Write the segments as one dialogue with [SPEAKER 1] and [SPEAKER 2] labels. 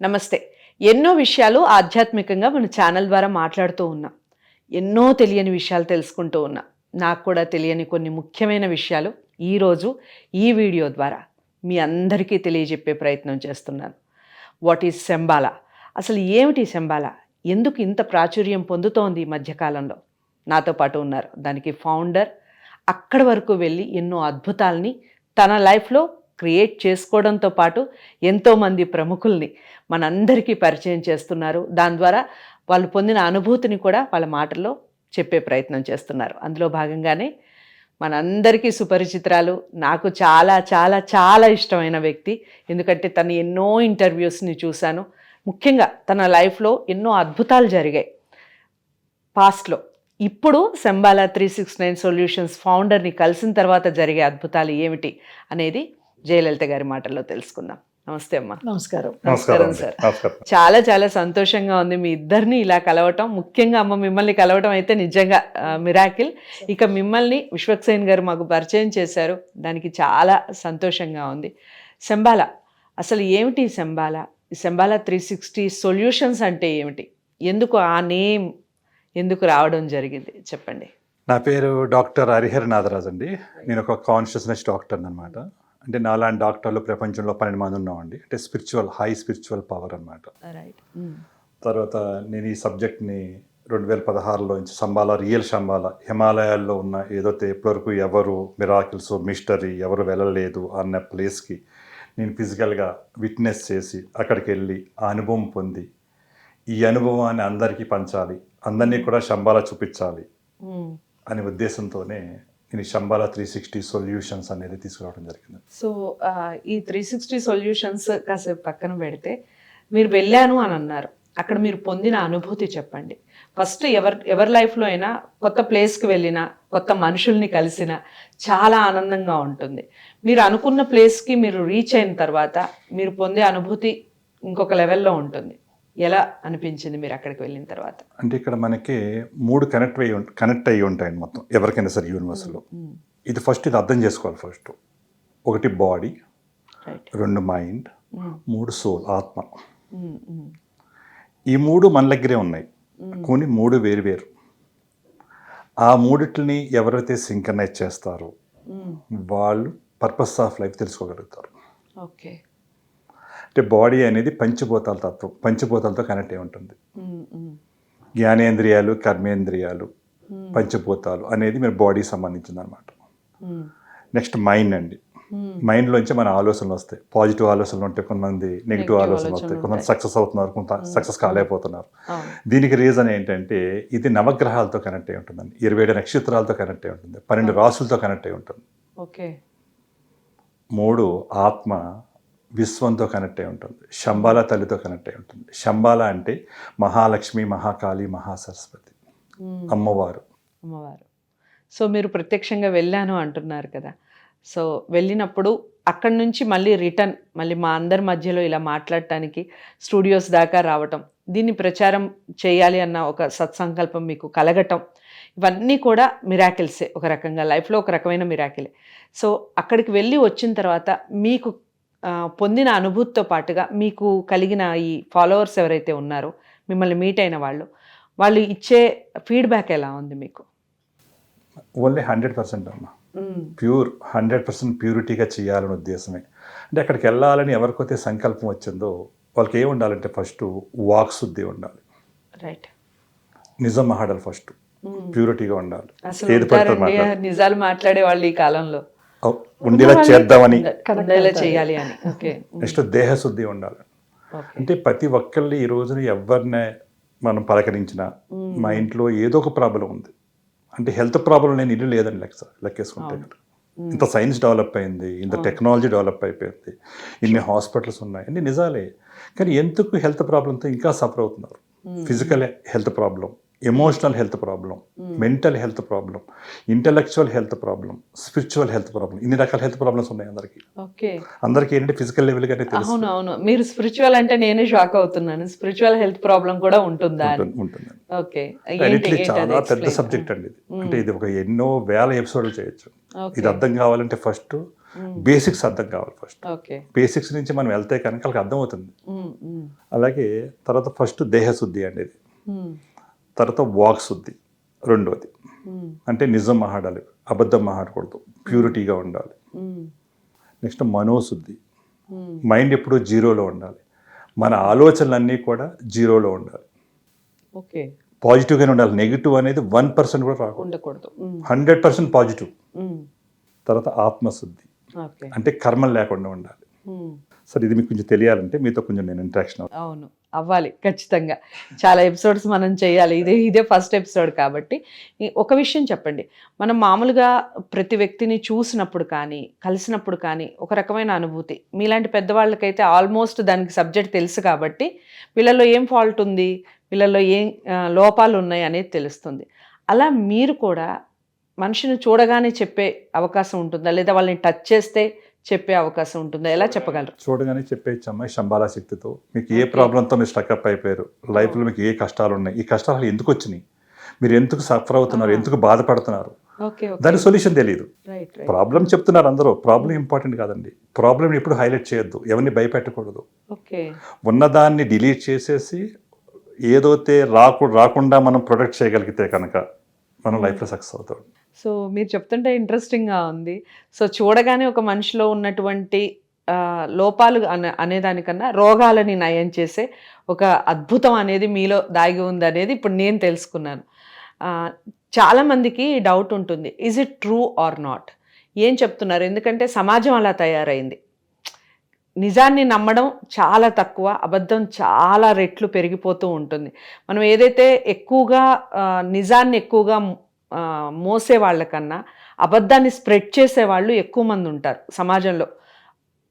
[SPEAKER 1] నమస్తే. ఎన్నో విషయాలు ఆధ్యాత్మికంగా మన ఛానల్ ద్వారా మాట్లాడుతూ ఉన్నాం. ఎన్నో తెలియని విషయాలు తెలుసుకుంటూ ఉన్నా. నాకు కూడా తెలియని కొన్ని ముఖ్యమైన విషయాలు ఈరోజు ఈ వీడియో ద్వారా మీ అందరికీ తెలియజెప్పే ప్రయత్నం చేస్తున్నాను. What is Shambhala? అసలు ఏమిటి శంబాల? ఎందుకు ఇంత ప్రాచుర్యం పొందుతోంది ఈ మధ్యకాలంలో? నాతో పాటు ఉన్నారు దానికి ఫౌండర్ అక్కడి వరకు వెళ్ళి ఎన్నో అద్భుతాల్ని తన లైఫ్లో క్రియేట్ చేసుకోవడంతో పాటు ఎంతోమంది ప్రముఖుల్ని మనందరికీ పరిచయం చేస్తున్నారు. దాని ద్వారా వాళ్ళు పొందిన అనుభూతిని కూడా వాళ్ళ మాటల్లో చెప్పే ప్రయత్నం చేస్తున్నారు. అందులో భాగంగానే మనందరికీ సుపరిచితురాలు నాకు చాలా చాలా చాలా ఇష్టమైన వ్యక్తి. ఎందుకంటే తను ఎన్నో ఇంటర్వ్యూస్ని చూశాను. ముఖ్యంగా తన లైఫ్లో ఎన్నో అద్భుతాలు జరిగాయి. పాస్ట్లో. ఇప్పుడు Shambhala three six nine solutions ఫౌండర్ని కలిసిన తర్వాత జరిగే అద్భుతాలు ఏమిటి అనేది జయలలిత గారి మాటల్లో తెలుసుకుందాం. నమస్తే అమ్మా.
[SPEAKER 2] నమస్కారం.
[SPEAKER 1] నమస్కారం. సార్.
[SPEAKER 3] నమస్కారం.
[SPEAKER 1] చాలా చాలా సంతోషంగా ఉంది మీ ఇద్దరిని ఇలా కలవటం. ముఖ్యంగా అమ్మ మిమ్మల్ని కలవటం అయితే నిజంగా మిరాకిల్. ఇక మిమ్మల్ని విశ్వక్సేన్ గారు మాకు పరిచయం చేశారు. దానికి చాలా సంతోషంగా ఉంది. శంబాల అసలు ఏమిటి ఈ Shambhala? Shambhala three sixty solutions అంటే ఏమిటి? ఎందుకు ఆ నేమ్ ఎందుకు రావడం జరిగింది? చెప్పండి.
[SPEAKER 3] నా పేరు డాక్టర్ హరిహర్ నాగరాజ్ అండి. నేను ఒక కాన్షియస్నెస్ డాక్టర్ అనమాట అంటే నాలాంటి డాక్టర్లు ప్రపంచంలో పన్నెండు మంది ఉన్నామండి. అంటే స్పిరిచువల్ హై స్పిరిచువల్ పవర్ అనమాట
[SPEAKER 1] రైట్
[SPEAKER 3] తర్వాత నేను ఈ సబ్జెక్ట్ని రెండు వేల పదహారులో నుంచి సంబాల రియల్ శంబాల హిమాలయాల్లో ఉన్న ఏదైతే ఇప్పటివరకు ఎవరు మిరాకిల్స్ మిస్టరీ ఎవరు వెళ్ళలేదు అన్న ప్లేస్కి నేను ఫిజికల్గా విట్నెస్ చేసి అక్కడికి వెళ్ళి ఆ అనుభవం పొంది ఈ అనుభవాన్ని అందరికీ పంచాలి అందరినీ కూడా శంబాల చూపించాలి అనే ఉద్దేశంతోనే ఇది శంబాల త్రీ సిక్స్టీ సొల్యూషన్స్ అనేది తీసుకురావడం జరిగింది.
[SPEAKER 1] సో ఈ త్రీ సిక్స్టీ సొల్యూషన్స్ కాసేపు పక్కన పెడితే మీరు వెళ్ళాను అని అన్నారు. అక్కడ మీరు పొందిన అనుభూతి చెప్పండి. ఫస్ట్ ఎవరి ఎవరి లైఫ్లో అయినా కొత్త ప్లేస్కి వెళ్ళినా కొత్త మనుషుల్ని కలిసినా చాలా ఆనందంగా ఉంటుంది. మీరు అనుకున్న ప్లేస్కి మీరు రీచ్ అయిన తర్వాత మీరు పొందే అనుభూతి ఇంకొక లెవెల్లో ఉంటుంది. ఎలా అనిపించింది మీరు అక్కడికి వెళ్ళిన తర్వాత?
[SPEAKER 3] అంటే ఇక్కడ మనకి మూడు కనెక్ట్ అయ్యి కనెక్ట్ అయ్యి ఉంటాయి మొత్తం ఎవరికైనా సరే యూనివర్స్లో. ఇది ఫస్ట్ ఇది అర్థం చేసుకోవాలి ఫస్ట్. ఒకటి బాడీ రెండు మైండ్ మూడు సోల్ ఆత్మ. ఈ మూడు మన దగ్గరే ఉన్నాయి. కొన్ని మూడు వేరు వేరు. ఆ మూడిటిని ఎవరైతే సింకనైజ్ చేస్తారో వాళ్ళు పర్పస్ ఆఫ్ లైఫ్ తెలుసుకోగలుగుతారు.
[SPEAKER 1] ఓకే.
[SPEAKER 3] అంటే బాడీ అనేది పంచభూతాల తత్వం పంచభూతాలతో కనెక్ట్ అయి ఉంటుంది. జ్ఞానేంద్రియాలు కర్మేంద్రియాలు పంచభూతాలు అనేది మీరు బాడీకి సంబంధించింది అనమాట నెక్స్ట్ మైండ్ అండి. మైండ్లోంచి మన ఆలోచనలు వస్తాయి. పాజిటివ్ ఆలోచనలు ఉంటాయి కొంతమంది నెగిటివ్ ఆలోచనలు వస్తాయి. కొంతమంది. సక్సెస్ అవుతున్నారు కొంత సక్సెస్ కాలేకపోతున్నారు. దీనికి రీజన్ ఏంటంటే ఇది నవగ్రహాలతో కనెక్ట్ అయి ఉంటుందండి. ఇరవై ఏడు నక్షత్రాలతో కనెక్ట్ అయి ఉంటుంది. పన్నెండు రాసులతో కనెక్ట్ అయి ఉంటుంది.
[SPEAKER 1] ఓకే.
[SPEAKER 3] మూడు ఆత్మ విశ్వంతో కనెక్ట్ అయి ఉంటుంది. శంబాల తల్లితో కనెక్ట్ అయి ఉంటుంది. శంబాల అంటే మహాలక్ష్మి మహాకాళి మహాసరస్వతి. అమ్మవారు.
[SPEAKER 1] అమ్మవారు. సో మీరు ప్రత్యక్షంగా వెళ్ళాను అంటున్నారు కదా. సో వెళ్ళినప్పుడు అక్కడి నుంచి మళ్ళీ రిటర్న్ మళ్ళీ మా అందరి మధ్యలో ఇలా మాట్లాడటానికి స్టూడియోస్ దాకా రావటం దీన్ని ప్రచారం చేయాలి అన్న ఒక సత్సంకల్పం మీకు కలగటం ఇవన్నీ కూడా మిరాకిల్సే ఒక రకంగా లైఫ్లో ఒక రకమైన మిరాకిలే సో అక్కడికి వెళ్ళి వచ్చిన తర్వాత మీకు పొందిన అనుభూతితో పాటుగా మీకు కలిగిన ఈ ఫాలోవర్స్ ఎవరైతే ఉన్నారో మిమ్మల్ని మీట్ అయిన వాళ్ళు వాళ్ళు ఇచ్చే ఫీడ్బ్యాక్ ఎలా ఉంది మీకు?
[SPEAKER 3] ఓన్లీ హండ్రెడ్ పర్సెంట్ అమ్మ. ప్యూర్ హండ్రెడ్ పర్సెంట్ ప్యూరిటీగా చేయాలనే ఉద్దేశమే. అంటే అక్కడికి వెళ్ళాలని ఎవరికైతే సంకల్పం వచ్చిందో వాళ్ళకి ఏం ఉండాలంటే ఫస్ట్ వాక్ శుద్ధి ఉండాలి.
[SPEAKER 1] రైట్
[SPEAKER 3] నిజం మాట్లాడాలి ఫస్ట్. ప్యూరిటీగా ఉండాలి. ఏది
[SPEAKER 1] నిజాలు మాట్లాడే వాళ్ళు ఈ కాలంలో.
[SPEAKER 3] ఉండేలా చేద్దామని.
[SPEAKER 1] చేయాలి అని. ఓకే.
[SPEAKER 3] నెక్స్ట్ దేహశుద్ధి ఉండాలి.
[SPEAKER 1] ఓకే.
[SPEAKER 3] అంటే ప్రతి ఒక్కళ్ళు ఈ రోజున ఎవరిని మనం పలకరించినా మా ఇంట్లో ఏదో ఒక ప్రాబ్లం ఉంది. అంటే హెల్త్ ప్రాబ్లం నేను ఇల్లు లేదని లెక్క లెక్కేసుకుంటే. ఇంత సైన్స్ డెవలప్ అయింది ఇంత టెక్నాలజీ డెవలప్ అయిపోయింది ఇన్ని హాస్పిటల్స్ ఉన్నాయి అన్ని నిజాలే. కానీ ఎందుకు హెల్త్ ప్రాబ్లంతో ఇంకా సఫర్ అవుతున్నారు? Physical health problem. Emotional health problem mental health problem intellectual health problem spiritual health problem ఇన్ని రకాల హెల్త్ ప్రాబ్లమ్స్ ఉన్నాయి అందరికీ. అందరికీ ఏంటంటే ఫిజికల్ లెవెల్గానే తెలుసు.
[SPEAKER 1] అవును అవును. మీరు స్పిరిచువల్ అంటే నేనే షాక్ అవుతున్నాను. స్పిరిచువల్ హెల్త్ ప్రాబ్లం కూడా ఉంటుందా
[SPEAKER 3] ఉంటుంది-
[SPEAKER 1] ఓకే.
[SPEAKER 3] చాలా పెద్ద సబ్జెక్ట్ అండి ఇది. అంటే ఇది ఒక ఎన్నో వేల ఎపిసోడ్లు చేయొచ్చు. ఇది అర్థం కావాలంటే ఫస్ట్ బేసిక్స్ అర్థం కావాలి ఫస్ట్ బేసిక్స్ నుంచి మనం వెళ్తే కనుక వాళ్ళకి అర్థమవుతుంది. అలాగే తర్వాత ఫస్ట్ దేహశుద్ధి అనేది తర్వాత వాక్ శుద్ధి రెండోది. అంటే నిజం మాట్లాడాలి అబద్ధం మాట్లాడకూడదు ప్యూరిటీగా ఉండాలి. నెక్స్ట్ మనోశుద్ధి. మైండ్ ఎప్పుడూ జీరోలో ఉండాలి. మన ఆలోచనలన్నీ కూడా జీరోలో ఉండాలి.
[SPEAKER 1] ఓకే.
[SPEAKER 3] పాజిటివ్గానే ఉండాలి. నెగిటివ్ అనేది వన్ పర్సెంట్ కూడా రాకూడదు. Hundred percent positive. తర్వాత ఆత్మశుద్ధి. అంటే కర్మలు లేకుండా ఉండాలి. సరే ఇది మీకు కొంచెం తెలియాలంటే మీతో కొంచెం నేను ఇంట్రాక్షన్
[SPEAKER 1] అవును. అవ్వాలి ఖచ్చితంగా. చాలా ఎపిసోడ్స్ మనం చేయాలి. ఇదే ఇదే ఫస్ట్ ఎపిసోడ్ కాబట్టి. ఒక విషయం చెప్పండి. మనం మామూలుగా ప్రతి వ్యక్తిని చూసినప్పుడు కానీ కలిసినప్పుడు కానీ ఒక రకమైన అనుభూతి. మీలాంటి పెద్దవాళ్ళకైతే ఆల్మోస్ట్ దానికి సబ్జెక్ట్ తెలుసు కాబట్టి వీళ్ళల్లో ఏం ఫాల్ట్ ఉంది? వీళ్ళల్లో ఏం లోపాలు ఉన్నాయి అనేది తెలుస్తుంది. అలా మీరు కూడా మనిషిని చూడగానే చెప్పే అవకాశం ఉంటుందా? లేదా వాళ్ళని టచ్ చేస్తే చెప్పే అవకాశం ఉంటుందా? ఎలా చెప్పగలరు?
[SPEAKER 3] చూడగానే చెప్పేయచ్చు అమ్మాయి శంబాలా శక్తితో. మీకు ఏ ప్రాబ్లంతో మీరు స్టక్అప్ అయిపోయారు? లైఫ్లో మీకు ఏ కష్టాలు ఉన్నాయి? ఈ కష్టాలు ఎందుకు వచ్చినాయి? మీరు ఎందుకు సఫర్ అవుతున్నారు? ఎందుకు బాధపడుతున్నారు? దానికి సొల్యూషన్ తెలియదు ప్రాబ్లం చెప్తున్నారు అందరూ. ప్రాబ్లం ఇంపార్టెంట్ కాదండి. ప్రాబ్లం ఎప్పుడు హైలైట్ చేయొద్దు. ఎవరిని భయపెట్టకూడదు. ఉన్నదాన్ని డిలీట్ చేసేసి ఏదైతే రాకు రాకుండా మనం ప్రొటెక్ట్ చేయగలిగితే కనుక మనం లైఫ్లో సక్సెస్ అవుతాం.
[SPEAKER 1] సో మీరు చెప్తుంటే ఇంట్రెస్టింగ్గా ఉంది. సో చూడగానే ఒక మనిషిలో ఉన్నటువంటి లోపాలు అనే అనేదానికన్నా రోగాలని నయం చేసే ఒక అద్భుతం అనేది మీలో దాగి ఉంది అనేది ఇప్పుడు నేను తెలుసుకున్నాను. చాలామందికి డౌట్ ఉంటుంది. Is it true or not ఏం చెప్తున్నారు? ఎందుకంటే సమాజం అలా తయారైంది. నిజాన్ని నమ్మడం చాలా తక్కువ అబద్ధం చాలా రెట్లు పెరిగిపోతూ ఉంటుంది. మనం ఏదైతే ఎక్కువగా నిజాన్ని ఎక్కువగా మోసే వాళ్ళకన్నా అబద్ధాన్ని స్ప్రెడ్ చేసే వాళ్ళు ఎక్కువ మంది ఉంటారు సమాజంలో.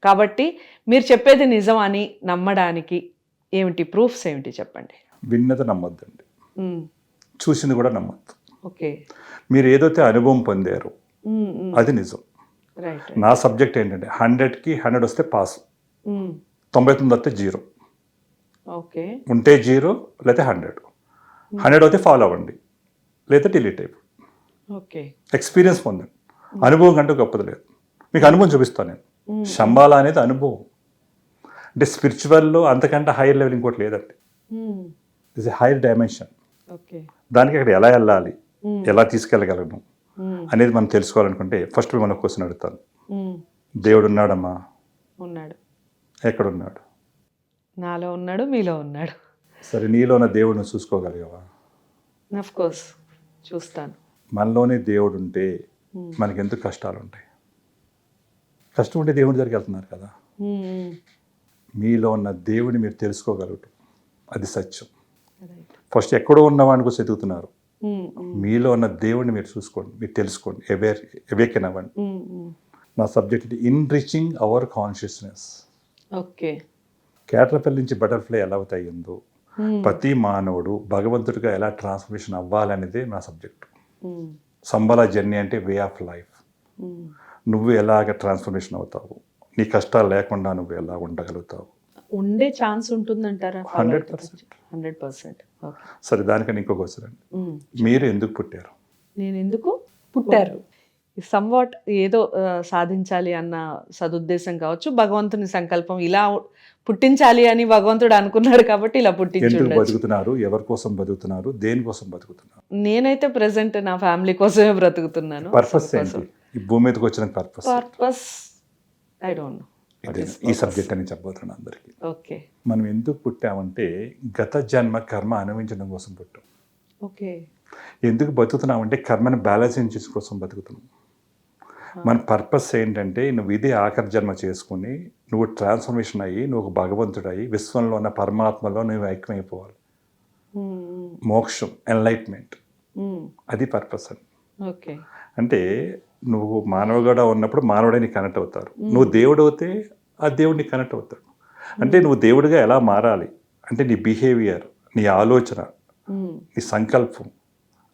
[SPEAKER 1] కాబట్టి మీరు చెప్పేది నిజం అని నమ్మడానికి ఏమిటి? ప్రూఫ్స్ ఏమిటి చెప్పండి?
[SPEAKER 3] విన్నది నమ్మొద్దండి. చూసింది కూడా నమ్మొద్దు.
[SPEAKER 1] ఓకే.
[SPEAKER 3] మీరు ఏదైతే అనుభవం పొందారు అది నిజం.
[SPEAKER 1] రైట్
[SPEAKER 3] నా సబ్జెక్ట్ ఏంటంటే హండ్రెడ్కి హండ్రెడ్ వస్తే పాస్. తొంభై తొమ్మిది వస్తే జీరో.
[SPEAKER 1] ఓకే.
[SPEAKER 3] ఉంటే జీరో లేకపోతే హండ్రెడ్. హండ్రెడ్ అయితే ఫాలో అవ్వండి. లేదా డిలీట్ అయిపోయి
[SPEAKER 1] ఓకే
[SPEAKER 3] ఎక్స్పీరియన్స్ పొందండి. అనుభవం కంటే గొప్పది లేదు. మీకు అనుభవం చూపిస్తాను నేను. శంబాల అనేది అనుభవం. అంటే స్పిరిచువల్లో అంతకంటే హైయర్ లెవెల్ ఇంకోటి లేదండి. It's higher dimension
[SPEAKER 1] okay.
[SPEAKER 3] దానికి అక్కడ ఎలా వెళ్ళాలి? ఎలా తీసుకెళ్ళగలను? అనేది మనం తెలుసుకోవాలనుకుంటే ఫస్ట్ మనం క్వశ్చన్ అడుగుతాను. దేవుడు ఉన్నాడమ్మా?
[SPEAKER 1] ఉన్నాడు.
[SPEAKER 3] ఎక్కడున్నాడు?
[SPEAKER 1] నాలో ఉన్నాడు మీలో ఉన్నాడు.
[SPEAKER 3] సరే నీలో ఉన్న దేవుడిని చూసుకోగలిగావా?
[SPEAKER 1] కోర్స్ చూస్తాను.
[SPEAKER 3] మనలోనే దేవుడు ఉంటే మనకి ఎందుకు కష్టాలు ఉంటాయి కష్టం ఉంటే దేవుడి దగ్గరికి వెళ్తున్నారు కదా. మీలో ఉన్న దేవుడిని మీరు తెలుసుకోగలగటం అది సత్యం. ఫస్ట్ ఎక్కడో ఉన్నవాడిని కోసం ఎదుగుతున్నారు మీలో ఉన్న దేవుడిని మీరు చూసుకోండి మీరు తెలుసుకోండి అవేర్ అవేకెన్ అవ్వండి నా subject enriching our consciousness
[SPEAKER 1] okay
[SPEAKER 3] caterpillar నుంచి బటర్ఫ్లై ఎలా అవుతాయిందో ప్రతి మానవుడు భగవంతుడిగా ఎలా ట్రాన్స్ఫర్మేషన్ అవ్వాలనేదే నా సబ్జెక్ట్. సంబల జర్నీ అంటే వే ఆఫ్ లైఫ్. నువ్వు ఎలాగ ట్రాన్స్ఫర్మేషన్ అవుతావు? నీ కష్టాలు లేకుండా నువ్వు ఎలా ఉండగలుగుతావు?
[SPEAKER 1] ఉండే ఛాన్స్ ఉంటుందంటారా?
[SPEAKER 3] 100%.
[SPEAKER 1] Hundred percent. ఓకే.
[SPEAKER 3] సరే దానికని ఇంకో క్వశ్చన్ అండి. మీరు ఎందుకు పుట్టారు?
[SPEAKER 1] నేను ఎందుకు పుట్టారు? సంవాట్ ఏదో సాధించాలి అన్న సదుద్దేశం కావచ్చు. భగవంతుని సంకల్పం ఇలా పుట్టించాలి అని భగవంతుడు అనుకున్నాడు కాబట్టి ఇలా పుట్టించి
[SPEAKER 3] ఎందుకు
[SPEAKER 1] ఉండొచ్చు.
[SPEAKER 3] బతుకుతున్నారు? ఎవరి కోసం బతుకుతున్నారు? దేనికోసం బతుకుతున్నారు?
[SPEAKER 1] నేనైతే ప్రెసెంట్ నా ఫ్యామిలీ కోసమే బ్రతుకుతున్నాను.
[SPEAKER 3] పర్పస్ ఈ భూమి మీదకి వచ్చిన purpose
[SPEAKER 1] purpose I don't know
[SPEAKER 3] ఈ సబ్జెక్ట్ అని చెప్పబోతున్నాను అందరికీ.
[SPEAKER 1] ఓకే
[SPEAKER 3] మనం ఎందుకు పుట్టామంటే గత జన్మ కర్మ అనుభవించడం కోసం పుట్టాం.
[SPEAKER 1] ఓకే
[SPEAKER 3] ఎందుకు బతుకుతున్నామంటే కర్మని బ్యాలెన్సింగ్ చేసే కోసం బతుకుతున్నాం. మన పర్పస్ ఏంటంటే నువ్వు ఇదే ఆఖరి జన్మ చేసుకుని నువ్వు ట్రాన్స్ఫర్మేషన్ అయ్యి నువ్వు ఒక భగవంతుడయి విశ్వంలో ఉన్న పరమాత్మలో నువ్వు ఐక్యమైపోవాలి. మోక్షం ఎన్లైట్మెంట్ అది పర్పస్ అని
[SPEAKER 1] ఓకే.
[SPEAKER 3] అంటే నువ్వు మానవుగా ఉన్నప్పుడు మానవుడే నీకు కనెక్ట్ అవుతారు. నువ్వు దేవుడు అవుతే ఆ దేవుడు నీకు కనెక్ట్ అవుతాడు. అంటే నువ్వు దేవుడిగా ఎలా మారాలి? అంటే నీ బిహేవియర్ నీ ఆలోచన నీ సంకల్పం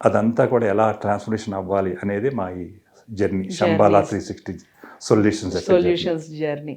[SPEAKER 3] అదంతా కూడా ఎలా ట్రాన్స్ఫర్మేషన్ అవ్వాలి అనేది మా ఈ journey Shambhala three sixty solutions
[SPEAKER 1] solutions journey